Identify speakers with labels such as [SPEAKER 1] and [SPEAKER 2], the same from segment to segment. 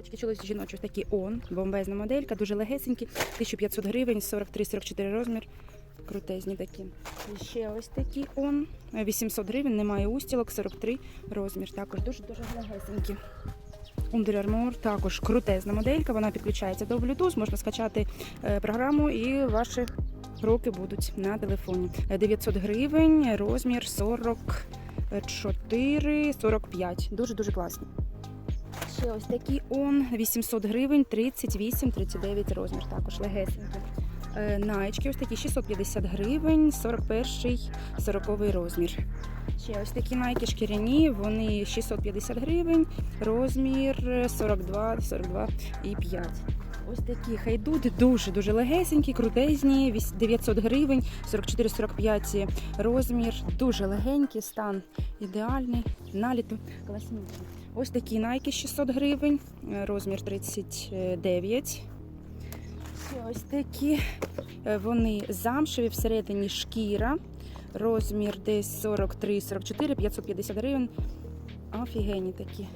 [SPEAKER 1] Очки чоловічі жіночі такі он, бомбезна моделька, дуже легесенькі, 1500 гривень, 43-44 розмір. Крутезні такі. І ще ось такі он, 800 гривень, немає устілок, 43 розмір. Також дуже-дуже легесенькі. Under Armour також крутезна моделька, вона підключається до Bluetooth, можна скачати е, програму і ваші руки будуть на телефоні. Е, 900 гривень, розмір 44-45. Дуже-дуже класні. Ще ось такий он 800 гривень, 38-39 розмір. Також легесенький. Е, Наєчки ось такі 650 гривень, 41 40 розмір. Ще ось такі найки шкіряні, вони 650 гривень, розмір 42, 42 і 5. Ось такі хайдуди, дуже-дуже легесенькі, крутезні, 900 гривень, 44-45 розмір, дуже легенький, стан ідеальний, наліту класнючий. Ось такі найки 600 гривень, е, розмір 39. Ось такі, е, вони замшеві, всередині шкіра, розмір десь 43-44, 550 гривень. Офігенні такі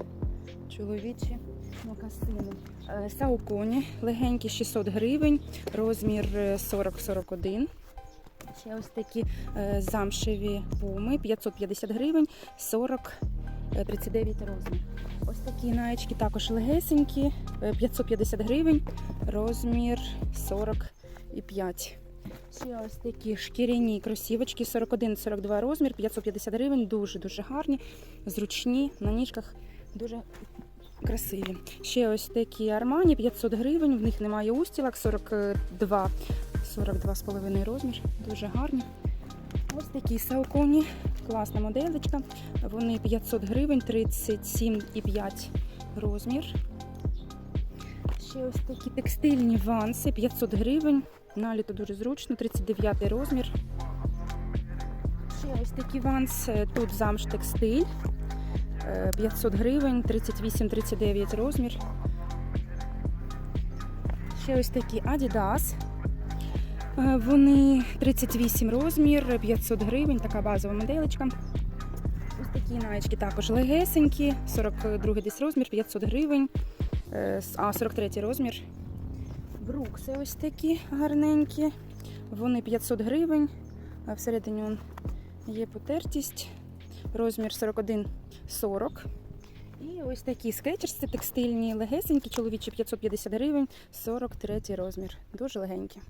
[SPEAKER 1] чоловічі мокасини. Е, Сауконі легенькі 600 гривень, розмір е, 40-41. Ще ось такі замшеві пуми 550 гривень, 40 е, 39 розмір. Ось такі наєчки також легесенькі, е, 550 гривень, розмір 45. Ще ось такі шкіряні кросівочки. 41-42 розмір, 550 гривень, дуже-дуже гарні, зручні, на ніжках дуже красиві. Ще ось такі армані 500 гривень, в них немає устілок, 42, 42,5 розмір, дуже гарні. Ось такі сауконі, класна моделечка. Вони 500 гривень, 37,5 розмір. Ще ось такі текстильні ванси, 500 гривень. Наліто дуже зручно, 39 розмір. Ще ось такі ванси, тут замш текстиль. е, 500 гривень, 38-39 розмір. Ще ось такі Adidas. Е, Вони 38 розмір, 500 гривень, така базова моделечка. Ось такі наєчки також легесенькі, 42 десь розмір, 500 гривень, е, а 43 розмір. Брукси ось такі гарненькі. Вони 500 гривень, всередині є потертість, розмір 41-40. І ось такі скетчерси текстильні, легесенькі, чоловічі 550 гривень, 43 розмір. Дуже легенькі.